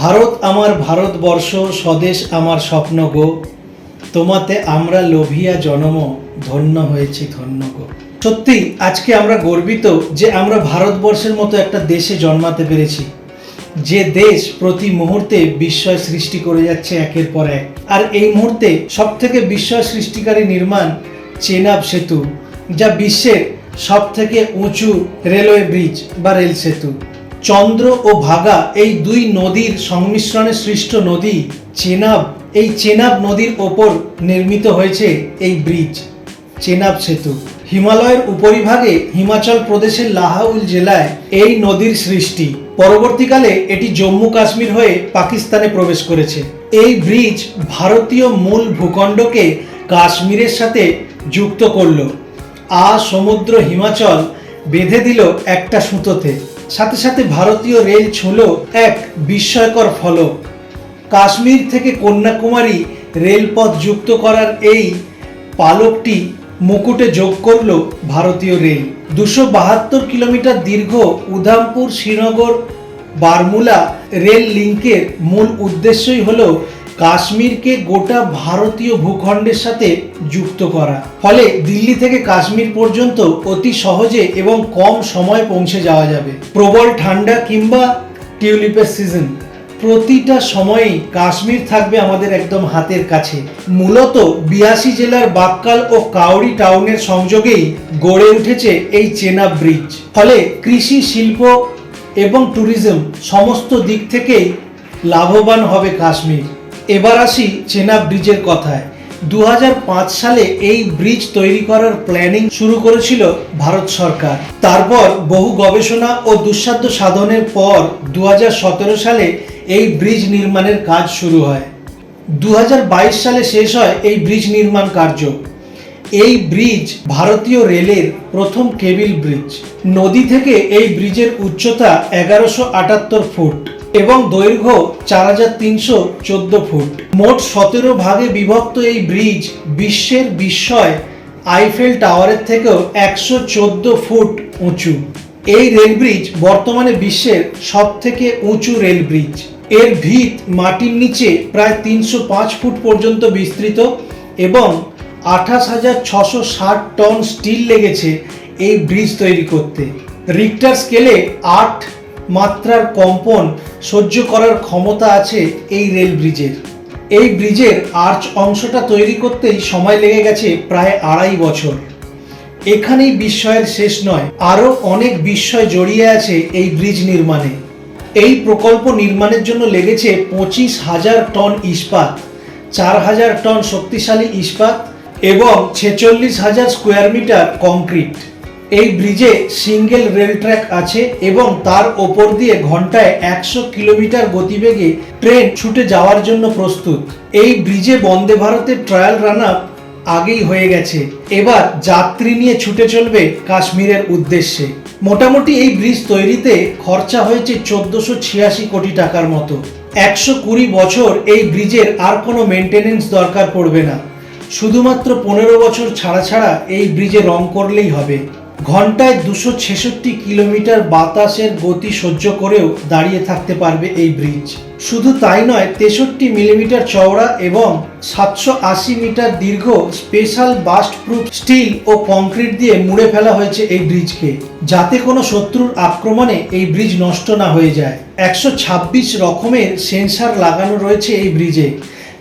ভারত আমার ভারতবর্ষ, স্বদেশ আমার স্বপ্ন গো। তোমাতে আমরা লোভিয়া জনম, ধন্য হয়েছি ধন্য গো। সত্যি, আজকে আমরা গর্বিত যে আমরা ভারতবর্ষের মতো একটা দেশে জন্মাতে পেরেছি। যে দেশ প্রতি মুহূর্তে বিস্ময় সৃষ্টি করে যাচ্ছে একের পর এক। আর এই মুহূর্তে সব থেকে বিস্ময় সৃষ্টিকারী নির্মাণ চেনাব সেতু, যা বিশ্বের সব থেকে উঁচু রেলওয়ে ব্রিজ বা রেল সেতু। চন্দ্র ও ভাগা এই দুই নদীর সংমিশ্রণে সৃষ্ট নদী চেনাব, এই চেনাব নদীর ওপর নির্মিত হয়েছে এই ব্রিজ। চেনাব সেতু। হিমালয়ের উপরিভাগে হিমাচল প্রদেশের লাহাউল জেলায় এই নদীর সৃষ্টি। পরবর্তীকালে এটি জম্মু কাশ্মীর হয়ে পাকিস্তানে প্রবেশ করেছে। এই ব্রিজ ভারতীয় মূল ভূখণ্ডকে কাশ্মীরের সাথে যুক্ত করল। আ সমুদ্র হিমাচল বেঁধে দিল একটা সুতোতে। সাথে সাথে ভারতীয় রেল ছুঁল এক বিস্ময়কর ফলক। কাশ্মীর থেকে কন্যাকুমারী রেলপথ যুক্ত করার এই পালকটি মুকুটে যোগ করল ভারতীয় রেল। দুশো বাহাত্তর কিলোমিটার দীর্ঘ উধামপুর, শ্রীনগর, বারমুলা রেল লিঙ্কের মূল উদ্দেশ্যই হলো কাশ্মীরকে গোটা ভারতীয় ভূখণ্ডের সাথে যুক্ত করা। ফলে দিল্লি থেকে কাশ্মীর পর্যন্ত অতি সহজে এবং কম সময়ে পৌঁছে যাওয়া যাবে। প্রবল ঠান্ডা কিংবা টিউলিপের সিজন। প্রতিটা সময়েই কাশ্মীর থাকবে আমাদের একদম হাতের কাছে। মূলত বিয়াশি জেলার বাক্কাল ও কাউরি টাউনের সংযোগেই গড়ে উঠেছে এই চেনা ব্রিজ। ফলে কৃষি, শিল্প এবং ট্যুরিজম সমস্ত দিক থেকেই লাভবান হবে কাশ্মীর। এবার আসি চেনা ব্রিজের কথায়। দু হাজার পাঁচ সালে এই ব্রিজ তৈরি করার প্ল্যানিং শুরু করেছিল ভারত সরকার। তারপর বহু গবেষণা ও দুঃসাধ্য সাধনের পর দু হাজার সতেরো সালে এই ব্রিজ নির্মাণের কাজ শুরু হয়। দু হাজার বাইশ সালে শেষ হয় এই ব্রিজ নির্মাণ কার্য। এই ব্রিজ ভারতীয় রেলের প্রথম কেবিল ব্রিজ। নদী থেকে এই ব্রিজের উচ্চতা এগারোশো আটাত্তর ফুট। এবং দৈর্ঘ্য চার হাজার তিনশো চোদ্দ ফুট। মোট সতেরো ভাগে বিভক্ত এই ব্রিজ বিশ্বের বিস্ময় আইফেল টাওয়ারের থেকেও একশো চোদ্দ ফুট উঁচু। এই রেল ব্রিজ বর্তমানে বিশ্বের সব থেকে উঁচু রেল ব্রিজ। এর ভিত মাটির নিচে প্রায় তিনশো পাঁচ ফুট পর্যন্ত বিস্তৃত এবং আঠাশ হাজার ছশো ষাট টন স্টিল লেগেছে এই ব্রিজ তৈরি করতে। রিক্টার স্কেলে আট মাত্রার কম্পন সহ্য করার ক্ষমতা আছে এই রেল ব্রিজের। এই ব্রিজের আর্চ অংশটা তৈরি করতেই সময় লেগে গেছে প্রায় আড়াই বছর। এখানেই বিস্ময়ের শেষ নয়, আরও অনেক বিস্ময় জড়িয়ে আছে এই ব্রিজ নির্মাণে। এই প্রকল্প নির্মাণের জন্য লেগেছে পঁচিশ হাজার টন ইস্পাত, চার হাজার টন শক্তিশালী ইস্পাত এবং ছেচল্লিশ হাজার স্কোয়ার মিটার কংক্রিট। এই ব্রিজে সিঙ্গেল রেল ট্র্যাক আছে এবং তার ওপর দিয়ে ঘন্টায় একশো কিলোমিটার গতিবেগে ট্রেন ছুটে যাওয়ার জন্য প্রস্তুত। এই ব্রিজে বন্দে ভারতের ট্রায়াল রান আপ আগেই হয়ে গেছে। এবার যাত্রী নিয়ে ছুটে চলবে কাশ্মীরের উদ্দেশ্যে। মোটামুটি এই ব্রিজ তৈরিতে খরচা হয়েছে চোদ্দশো ছিয়াশি কোটি টাকার মতো। একশো কুড়ি বছর এই ব্রিজের আর কোনো মেনটেনেন্স দরকার পড়বে না। শুধুমাত্র পনেরো বছর ছাড়া ছাড়া এই ব্রিজে রং করলেই হবে। ঘন্টায় দুশো ছেষট্টি কিলোমিটার বাতাসের গতি সহ্য করেও দাঁড়িয়ে থাকতে পারবে এই ব্রিজ শুধু তাই নয়, তেষট্টি মিলিমিটার চওড়া এবং সাতশো আশি মিটার দীর্ঘ স্পেশাল বাস্ট প্রুফ স্টিল ও কংক্রিট দিয়ে মুড়ে ফেলা হয়েছে এই ব্রিজকে যাতে কোনো শত্রুর আক্রমণে এই ব্রিজ নষ্ট না হয়ে যায়। একশো ছাব্বিশ রকমের সেন্সার লাগানো রয়েছে এই ব্রিজে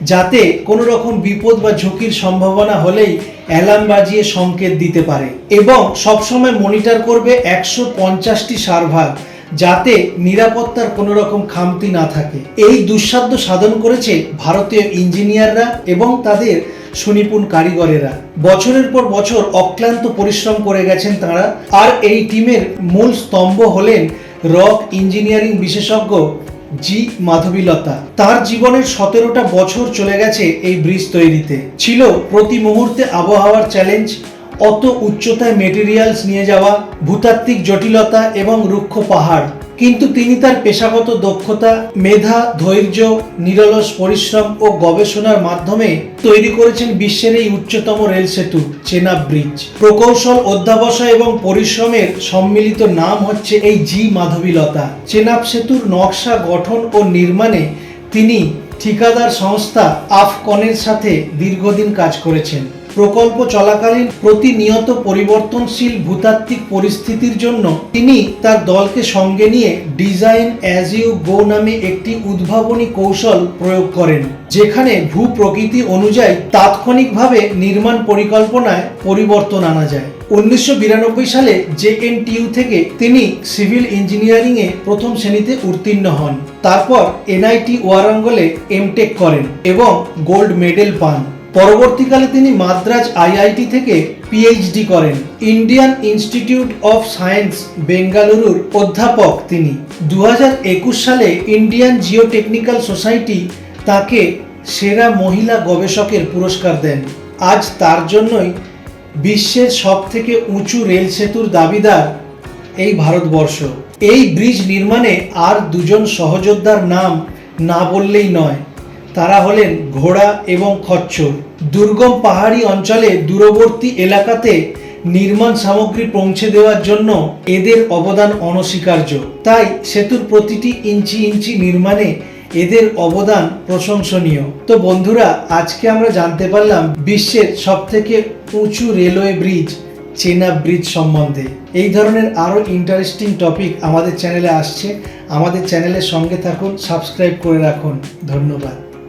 যাতে কোনো রকম বিপদ বা ঝুঁকির সম্ভাবনা হলেই অ্যালার্ম বাজিয়ে সংকেত দিতে পারে। এবং সবসময় মনিটর করবে একশো পঞ্চাশটি সার্ভার যাতে নিরাপত্তার কোনো রকম খামতি না থাকে। এই দুঃসাধ্য সাধন করেছে ভারতীয় ইঞ্জিনিয়াররা এবং তাদের সুনিপুণ কারিগরেরা। বছরের পর বছর অক্লান্ত পরিশ্রম করে গেছেন তারা। আর এই টিমের মূল স্তম্ভ হলেন রক ইঞ্জিনিয়ারিং বিশেষজ্ঞ জি মাধবীলতা। তার জীবনের সতেরোটা বছর চলে গেছে এই ব্রিজ তৈরিতে। ছিল প্রতি মুহূর্তে আবহাওয়ার চ্যালেঞ্জ অত উচ্চতায় মেটেরিয়ালস নিয়ে যাওয়া, ভূতাত্ত্বিক জটিলতা এবং রুক্ষ পাহাড়। কিন্তু তিনি তার পেশাগত দক্ষতা, মেধা, ধৈর্য, নিরলস পরিশ্রম ও গবেষণার মাধ্যমে তৈরি করেছেন বিশ্বের এই উচ্চতম রেল সেতু চেনাব ব্রিজ। প্রকৌশল, অধ্যাবসায় এবং পরিশ্রমের সম্মিলিত নাম হচ্ছে এই জি মাধবীলতা। চেনাব সেতুর নকশা, গঠন ও নির্মাণে তিনি ঠিকাদার সংস্থা আফকনের সাথে দীর্ঘদিন কাজ করেছেন। প্রকল্প চলাকালীন প্রতিনিয়ত পরিবর্তনশীল ভূতাত্ত্বিক পরিস্থিতির জন্য তিনি তার দলকে সঙ্গে নিয়ে ডিজাইন অ্যাজ ইউ গো নামে একটি উদ্ভাবনী কৌশল প্রয়োগ করেন, যেখানে ভূ প্রকৃতি অনুযায়ী তাৎক্ষণিকভাবে নির্মাণ পরিকল্পনায় পরিবর্তন আনা যায়। উনিশশো বিরানব্বই সালে জেএনটিইউ থেকে তিনি সিভিল ইঞ্জিনিয়ারিংয়ে প্রথম শ্রেণীতে উত্তীর্ণ হন। তারপর এনআইটি ওয়ারাঙ্গলে এমটেক করেন এবং গোল্ড মেডেল পান। পরবর্তীকালে তিনি মাদ্রাজ আইআইটি থেকে পিএইচডি করেন। ইন্ডিয়ান ইনস্টিটিউট অফ সায়েন্স, বেঙ্গালুরুর অধ্যাপক তিনি। দু হাজার একুশ সালে ইন্ডিয়ান জিওটেকনিক্যাল সোসাইটি তাকে সেরা মহিলা গবেষকের পুরস্কার দেন। আজ তার জন্যই বিশ্বের সব থেকে উঁচু রেল সেতুর দাবিদার এই ভারতবর্ষ। এই ব্রিজ নির্মাণে আর দুজন সহযোদ্ধার নাম না বললেই নয়। তারা হলেন ঘোড়া এবং খচ্চর। দুর্গম পাহাড়ি অঞ্চলে দূরবর্তী এলাকাতে নির্মাণ সামগ্রী পৌঁছে দেওয়ার জন্য এদের অবদান অনস্বীকার্য। তাই সেতুর প্রতিটি ইঞ্চি ইঞ্চি নির্মাণে এদের অবদান প্রশংসনীয়। তো বন্ধুরা, আজকে আমরা জানতে পারলাম বিশ্বের সব থেকে উঁচু রেলওয়ে ব্রিজ, চেনা ব্রিজ সম্বন্ধে। এই ধরনের আরও ইন্টারেস্টিং টপিক আমাদের চ্যানেলে আসছে। আমাদের চ্যানেলের সঙ্গে থাকুন, সাবস্ক্রাইব করে রাখুন। ধন্যবাদ।